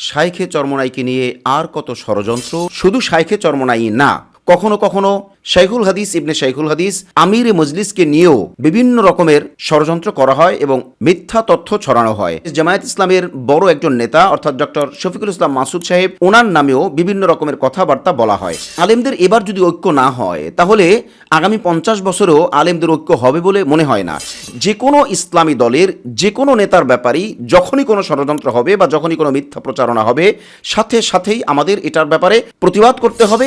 শাইখে চরমনাইকে নিয়ে আর কত ষড়যন্ত্র? শুধু শাইখে চরমনাই না কখনো কখনো শাইখুল হাদিস, ইবনে শাইখুল হাদিস আমির মজলিসকে নিয়েও বিভিন্ন রকমের ষড়যন্ত্র করা হয় এবং মিথ্যা তথ্য ছড়ানো হয়। জামায়াত ইসলামের বড় একজন নেতা, অর্থাৎ ডক্টর শফিকুল ইসলাম মাসুদ সাহেব ওনার নামেও বিভিন্ন রকমের কথাবার্তা বলা হয়। আলেমদের এবার যদি ঐক্য না হয়, তাহলে আগামী পঞ্চাশ বছরেও আলেমদের ঐক্য হবে বলে মনে হয় না। যে কোনো ইসলামী দলের, যে কোনো নেতার ব্যাপারেই যখনই কোনো ষড়যন্ত্র হবে বা যখনই কোনো মিথ্যা প্রচারণা হবে, সাথে সাথেই আমাদের এটার ব্যাপারে প্রতিবাদ করতে হবে।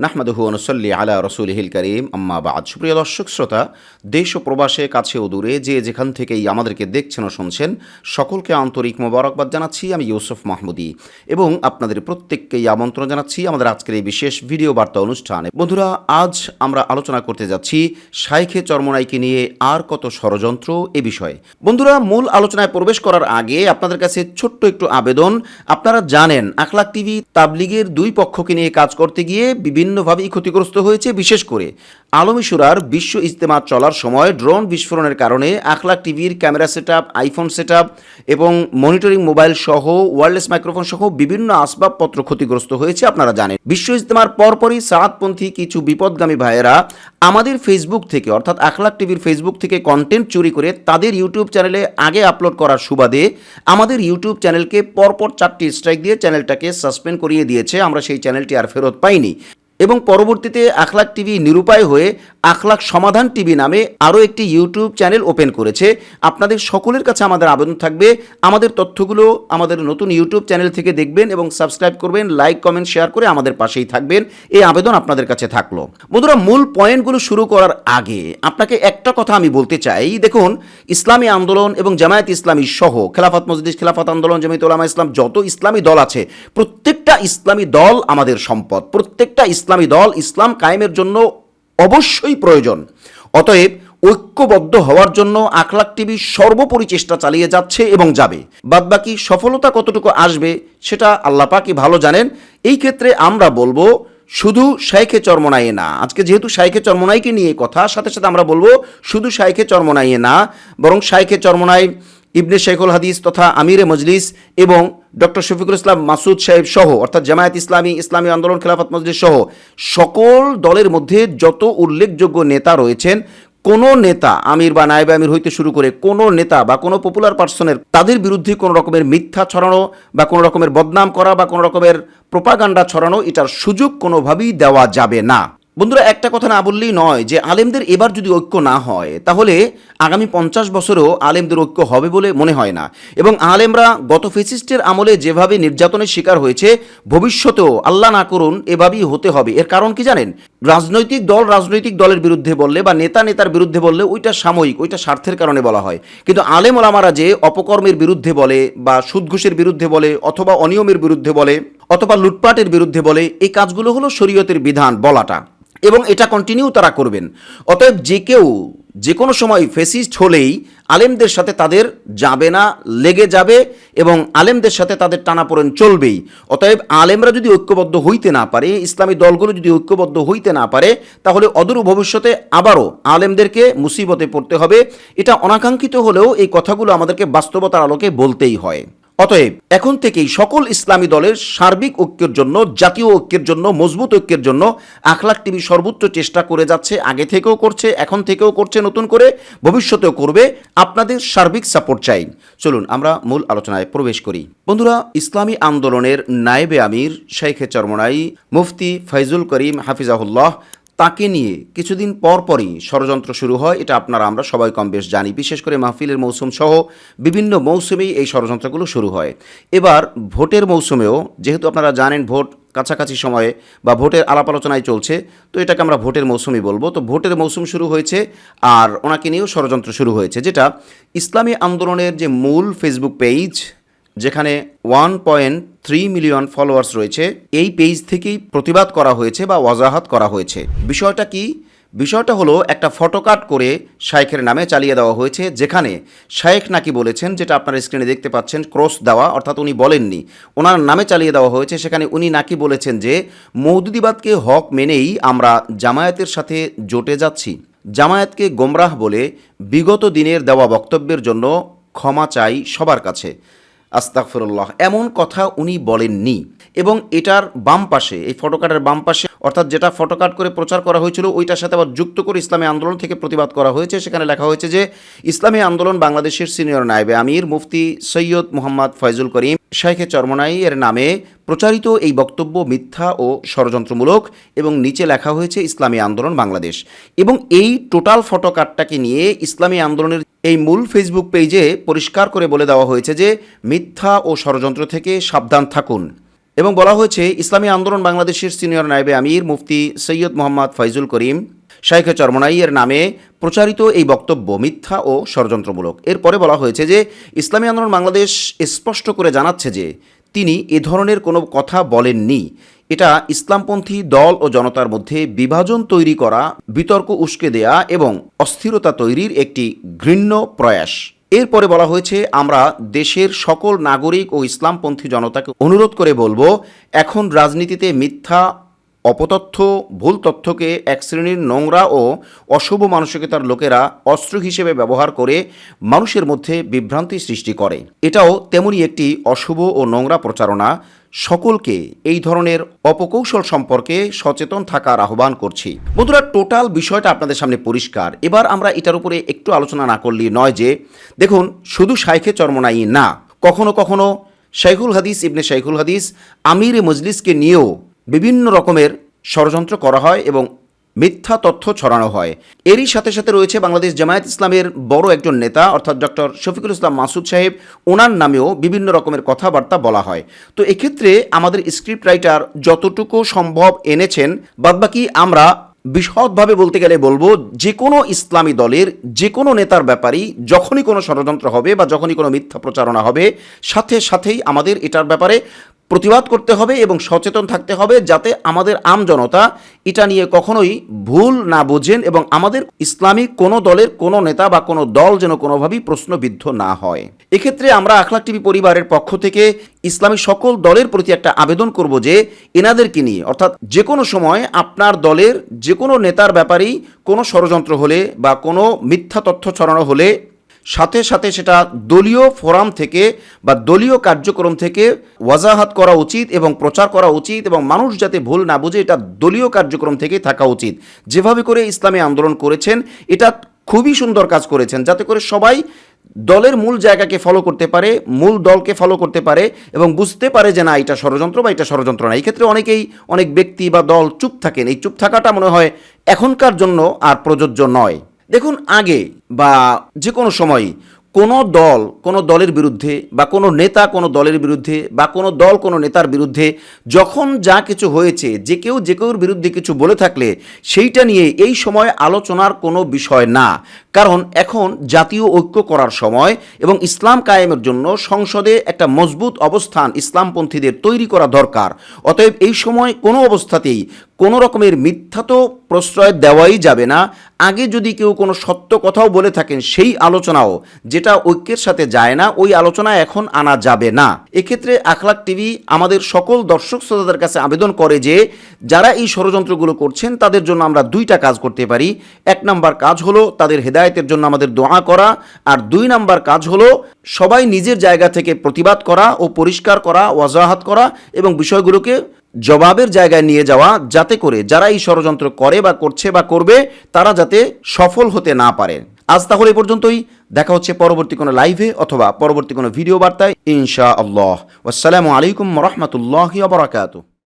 নাহমাদুহু অনুসল্লি আলা রসুলহিল করিম। আম্মা বাদ। সুপ্রিয় দর্শক, শ্রোতা, দেশ ও প্রবাসে, কাছে ও দূরে যে যেখান থেকেই আমাদেরকে দেখছেন ও শুনছেন, সকলকে আন্তরিক মোবারকবাদ জানাচ্ছি। আমি ইউসুফ এবং আপনাদের প্রত্যেককেই আমন্ত্রণ জানাচ্ছি আমাদের আজকের এই বিশেষ ভিডিও বার্তা অনুষ্ঠানে। বন্ধুরা, আজ আমরা আলোচনা করতে যাচ্ছি শাইখে চরমনাইকে নিয়ে আর কত ষড়যন্ত্র এ বিষয়ে। বন্ধুরা, মূল আলোচনায় প্রবেশ করার আগে আপনাদের কাছে ছোট্ট একটু আবেদন। আপনারা জানেন, আখলাক টিভি তাবলিগের দুই পক্ষকে নিয়ে কাজ করতে গিয়ে বিভিন্নভাবেই ক্ষতিগ্রস্ত হয়েছে, বিশেষ করে আলমিসুরার বিশ্ব ইজতেমা চলার সময় ড্রোন বিস্ফোরণের কারণে আখলাক টিভির ক্যামেরা সেট আইফোন সেট এবং মনিটরিং মোবাইল সহ ওয়্যারলেস মাইক্রোফোন সহ বিভিন্ন আসবাবপত্র ক্ষতিগ্রস্ত হয়েছে, আপনারা জানেন। বিশ্ব ইজতেমার পরপরই সাতপন্থী কিছু বিপদগামী ভাইয়েরা আমাদের ফেসবুক থেকে, অর্থাৎ আখলাক টিভির ফেসবুক থেকে কন্টেন্ট চুরি করে তাদের ইউটিউব চ্যানেলে আগে আপলোড করার সুবাদে আমাদের ইউটিউব চ্যানেলকে পরপর চারটি স্ট্রাইক দিয়ে চ্যানেলটাকে সাসপেন্ড করিয়ে দিয়েছে। আমরা সেই চ্যানেলটি আর ফেরত পাইনি। এবং পরবর্তীতে আখলাক টিভি নিরুপায় হয়ে আখলাক সমাধান টিভি নামে আরও একটি ইউটিউব চ্যানেল ওপেন করেছে। আপনাদের সকলের কাছে আমাদের আবেদন থাকবে। আমাদের তথ্যগুলো আমাদের নতুন ইউটিউব চ্যানেল থেকে দেখবেন এবং সাবস্ক্রাইব করবেন, লাইক, কমেন্ট, শেয়ার করে আমাদের পাশেই থাকবেন। এই আবেদন আপনাদের কাছে থাকল। বন্ধুরা, মূল পয়েন্টগুলো শুরু করার আগে আপনাকে একটা কথা আমি বলতে চাই। দেখুন, ইসলামী আন্দোলন এবং জামায়াত ইসলামী সহ খেলাফত মসজিদ, খেলাফত আন্দোলন, জামায়াত ওলামা ইসলাম যত ইসলামী দল আছে, প্রত্যেকটা ইসলামী দল আমাদের সম্পদ। প্রত্যেকটা ইসলামী দল ইসলাম কায়েমের জন্য অবশ্যই প্রয়োজন। অতএব ঐক্যবদ্ধ হওয়ার জন্য আখলাক টিভি সর্বোপরি চেষ্টা চালিয়ে যাচ্ছে এবং যাবে। বাদবাকি সফলতা কতটুকু আসবে, সেটা আল্লাপাকি ভালো জানেন। এই ক্ষেত্রে আমরা বলব, শুধু শাইখে চর্মনাইয়ে না। আজকে যেহেতু শাইখে চর্মনাইকে নিয়ে কথা, সাথে সাথে আমরা বলব, শুধু শাইখে চর্মনাইয়ে না, বরং শাইখে চর্মনাই ইবনে শেখুল হাদিস তথা আমিরে মজলিস এবং ডক্টর শফিকুল ইসলাম মাসুদ সাহেব সহ, অর্থাৎ জামায়াত ইসলামী ইসলামী আন্দোলন, খেলাফত মজলিস সহ, সকল দলের মধ্যে যত উল্লেখযোগ্য নেতা রয়েছেন, কোনো নেতা, আমির বা নায়েব আমির হইতে শুরু করে কোনো নেতা বা কোনো পপুলার পার্সনের তাদের বিরুদ্ধে কোনো রকমের মিথ্যা ছড়ানো বা কোনো রকমের বদনাম করা বা কোনো রকমের প্রোপাগান্ডা ছড়ানো এটার সুযোগ কোনোভাবেই দেওয়া যাবে না। বন্ধুরা, একটা কথা না বললেই নয় যে আলেমদের এবার যদি ঐক্য না হয়, তাহলে আগামী পঞ্চাশ বছরেও আলেমদের ঐক্য হবে বলে মনে হয় না। এবং আলেমরা গত ফেসিস্টের আমলে যেভাবে নির্যাতনের শিকার হয়েছে, ভবিষ্যতেও আল্লাহ না করুন, এভাবেই হতে হবে। এর কারণ কি জানেন? রাজনৈতিক দল রাজনৈতিক দলের বিরুদ্ধে বললে বা নেতা নেতার বিরুদ্ধে বললে ওইটা সাময়িক, ওইটা স্বার্থের কারণে বলা হয়। কিন্তু আলেম ওলামারা যে অপকর্মের বিরুদ্ধে বলে বা সুদঘুষের বিরুদ্ধে বলে অথবা অনিয়মের বিরুদ্ধে বলে অথবা লুটপাটের বিরুদ্ধে বলে, এই কাজগুলো হলো শরীয়তের বিধান বলাটা। এবং এটা কন্টিনিউ তারা করবেন। অতএব যে কেউ যে কোনো সময় ফেসিস্ট হলেই আলেমদের সাথে তাদের যাবে না, লেগে যাবে এবং আলেমদের সাথে তাদের টানাপোড়েন চলবেই। অতএব আলেমরা যদি ঐক্যবদ্ধ হইতে না পারে, ইসলামী দলগুলো যদি ঐক্যবদ্ধ হইতে না পারে, তাহলে অদূর ভবিষ্যতে আবারও আলেমদেরকে মুসিবতে পড়তে হবে। এটা অনাকাঙ্ক্ষিত হলেও এই কথাগুলো আমাদেরকে বাস্তবতার আলোকে বলতেই হয়। অতএব এখন থেকেই সকল ইসলামী দলের সার্বিক ঐক্যের জন্য, জাতীয় ঐক্যের জন্য, মজবুত ঐক্যের জন্য আখলাক টিভি সর্বোচ্চ চেষ্টা করে যাচ্ছে, আগে থেকেও করছে, এখন থেকেও করছে, নতুন করে ভবিষ্যতেও করবে। আপনাদের সার্বিক সাপোর্ট চাই। চলুন, আমরা মূল আলোচনায় প্রবেশ করি। বন্ধুরা, ইসলামী আন্দোলনের নায়েবে আমির শেখে চরমনাই মুফতি ফাইজুল করিম হাফিজাহুল্লাহ তাকে নিয়ে কিছুদিন পর পরই ষড়যন্ত্র শুরু হয়, এটা আপনারা আমরা সবাই কম বেশ জানি। বিশেষ করে মাহফিলের মৌসুম সহ বিভিন্ন মৌসুমেই এই ষড়যন্ত্রগুলো শুরু হয়। এবার ভোটের মৌসুমেও, যেহেতু আপনারা জানেন ভোট কাছাকাছি সময়ে বা ভোটের আলাপ আলোচনায় চলছে, তো এটাকে আমরা ভোটের মৌসুমই বলব। তো ভোটের মৌসুম শুরু হয়েছে আর ওনাকে নিয়েও ষড়যন্ত্র শুরু হয়েছে, যেটা ইসলামী আন্দোলনের যে মূল ফেসবুক পেজ যেখানে one point three million followers রয়েছে। এই পেজ থেকেই প্রতিবাদ করা হয়েছে বা ওয়াজাহাত করা হয়েছে। বিষয়টা কি? বিষয়টা হলো একটা ফটোকাট করে শায়েখের নামে চালিয়ে দেওয়া হয়েছে, যেখানে শায়েখ নাকি বলেছেন, যেটা আপনারা স্ক্রিনে দেখতে পাচ্ছেন ক্রস দেওয়া, অর্থাৎ উনি বলেননি। ওনার নামে চালিয়ে দেওয়া হয়েছে, সেখানে উনি নাকি বলেছেন যে, মৌদুদিবাদকে হক মেনেই আমরা জামায়াতের সাথে জোটে যাচ্ছি। জামায়াতকে গোমরাহ বলে বিগত দিনের দেওয়া বক্তব্যের জন্য ক্ষমা চাই সবার কাছে। আস্তাগফিরুল্লাহ। এমন কথা উনি বলেননি। এবং এটার বাম পাশে, এই ফটোকার্ডের বাম পাশে, অর্থাৎ যেটা ফটোকার্ড করে প্রচার করা হয়েছিল, ওইটার সাথে আবার যুক্ত করে ইসলামী আন্দোলন থেকে প্রতিবাদ করা হয়েছে। সেখানে লেখা হয়েছে যে, ইসলামী আন্দোলন বাংলাদেশের সিনিয়র নায়েবে আমির মুফতি সৈয়দ মোহাম্মদ ফয়জুল করিম, শাইখে চরমনাই এর নামে প্রচারিত এই বক্তব্য মিথ্যা ও ষড়যন্ত্রমূলক এবং নিচে লেখা হয়েছে, ইসলামী আন্দোলন বাংলাদেশ। এবং এই টোটাল ফটোকার্ডটাকে নিয়ে ইসলামী আন্দোলনের এই মূল ফেসবুক পেজে পরিষ্কার করে বলে দেওয়া হয়েছে যে মিথ্যা ও ষড়যন্ত্র থেকে সাবধান থাকুন। এবং বলা হয়েছে, ইসলামী আন্দোলন বাংলাদেশের সিনিয়র নায়েবে আমির মুফতি সৈয়দ মোহাম্মদ ফাইজুল করিম, শাইখে চরমনাই এর নামে প্রচারিত এই বক্তব্য মিথ্যা ও ষড়যন্ত্রমূলক। এরপরে বলা হয়েছে যে, ইসলামী আন্দোলন বাংলাদেশ স্পষ্ট করে জানাচ্ছে যে, তিনি এ ধরনের কোনো কথা বলেননি। এটা ইসলামপন্থী দল ও জনতার মধ্যে বিভাজন তৈরি করা, বিতর্ক উস্কে দেয়া এবং অস্থিরতা তৈরির একটি ঘৃণ্য প্রয়াস। এরপরে বলা হয়েছে, আমরা দেশের সকল নাগরিক ও ইসলামপন্থী জনতাকে অনুরোধ করে বলব, এখন রাজনীতিতে মিথ্যা অপতথ্য, ভুল তথ্যকে এক শ্রেণির নোংরা ও অশুভ মানসিকতার লোকেরা অস্ত্র হিসেবে ব্যবহার করে মানুষের মধ্যে বিভ্রান্তি সৃষ্টি করে। এটাও তেমনি একটি অশুভ ও নোংরা প্রচারণা। সকলকে এই ধরনের অপকৌশল সম্পর্কে সচেতন থাকার আহ্বান করছি। বন্ধুরা, টোটাল বিষয়টা আপনাদের সামনে পরিষ্কার। এবার আমরা এটার উপরে একটু আলোচনা না করলেই নয় যে, দেখুন, শুধু শাইখে চর্মনাই না। কখনো কখনো শাইখুল হাদিস ইবনে শাইখুল হাদিস আমির মজলিসকে নিয়েও বিভিন্ন রকমের ষড়যন্ত্র করা হয় এবং মিথ্যা তথ্য ছড়ানো হয়। এরই সাথে সাথে রয়েছে বাংলাদেশ জামায়াত ইসলামের বড় একজন নেতা, অর্থাৎ ডক্টর শফিকুল ইসলাম মাসুদ সাহেব। ওনার নামেও বিভিন্ন রকমের কথাবার্তা বলা হয়। তো এক্ষেত্রে আমাদের স্ক্রিপ্ট রাইটার যতটুকু সম্ভব এনেছেন, বাদবাকি আমরা বিশদভাবে বলতে গেলে বলব, যে কোনো ইসলামী দলের, যে কোনো নেতার ব্যাপারেই যখনই কোনো ষড়যন্ত্র হবে বা যখনই কোনো মিথ্যা প্রচারণা হবে, সাথে সাথেই আমাদের এটার ব্যাপারে প্রতিবাদ করতে হবে এবং সচেতন থাকতে হবে যাতে আমাদের আম জনতা এটা নিয়ে কখনোই ভুল না বোঝেন এবং আমাদের ইসলামিক কোনো দলের কোনো নেতা বা কোনো দল যেন কোনোভাবেই প্রশ্নবিদ্ধ না হয়। এক্ষেত্রে আমরা আখলাক টিভি পরিবারের পক্ষ থেকে ইসলামী সকল দলের প্রতি একটা আবেদন করব যে এনাদেরকে নিয়ে, অর্থাৎ যে কোনো সময় আপনার দলের যে কোনো নেতার ব্যাপারেই কোনো ষড়যন্ত্র হলে বা কোনো মিথ্যা তথ্য ছড়ানো হলে সাথে সাথে সেটা দলীয় ফোরাম থেকে বা দলীয় কার্যক্রম থেকে ওয়াজাহাত করা উচিত এবং প্রচার করা উচিত এবং মানুষ যাতে ভুল না বুঝে, এটা দলীয় কার্যক্রম থেকে থাকা উচিত। যেভাবে করে ইসলামী আন্দোলন করেছেন, এটা খুবই সুন্দর কাজ করেছেন, যাতে করে সবাই দলের মূল জায়গাকে ফলো করতে পারে, মূল দলকে ফলো করতে পারে এবং বুঝতে পারে যে না, এটা ষড়যন্ত্র বা এটা ষড়যন্ত্র না। এই ক্ষেত্রে অনেকেই, অনেক ব্যক্তি বা দল চুপ থাকেন। এই চুপ থাকাটা মনে হয় এখনকার জন্য আর প্রযোজ্য নয়। দেখুন, আগে বা যে কোনো সময় কোনো দল কোনো দলের বিরুদ্ধে বা কোনো নেতা কোনো দলের বিরুদ্ধে বা কোনো দল কোনো নেতার বিরুদ্ধে যখন যা কিছু হয়েছে, যে কেউ যে কেউর বিরুদ্ধে কিছু বলে থাকলে সেইটা নিয়ে এই সময় আলোচনার কোনো বিষয় না। কারণ এখন জাতীয় ঐক্য করার সময় এবং ইসলাম কায়েমের জন্য সংসদে একটা মজবুত অবস্থান ইসলামপন্থীদের তৈরি করা দরকার। অতএব এই সময় কোনো অবস্থাতেই কোনো রকমের মিথ্যা তো প্রশ্রয় দেওয়াই যাবে না। আগে যদি কেউ কোনো সত্য কথাও বলে থাকেন, সেই আলোচনাও যেটা ঐক্যের সাথে যায় না, ওই আলোচনা এখন আনা যাবে না। এক্ষেত্রে আখলাক টিভি আমাদের সকল দর্শক শ্রোতাদের কাছে আবেদন করে যে, যারা এই ষড়যন্ত্রগুলো করছেন, তাদের জন্য আমরা দুইটা কাজ করতে পারি। এক নাম্বার কাজ হলো তাদের হেদায়েতের জন্য আমাদের দোয়া করা, আর দুই নাম্বার কাজ হলো সবাই নিজের জায়গা থেকে প্রতিবাদ করা ও পরিষ্কার করা, ওয়াজাহাত করা এবং বিষয়গুলোকে জবাবের জায়গায় নিয়ে যাওয়া, যাতে করে যারা এই ষড়যন্ত্র করে বা করছে বা করবে, তারা যাতে সফল হতে না পারে। আজ তাহলে এ পর্যন্তই। দেখা হচ্ছে পরবর্তী কোনো লাইভে অথবা পরবর্তী কোনো ভিডিও বার্তায় ইনশা আল্লাহ আসসালামু আলাইকুম রহমতুল্লাহ বারাকাতু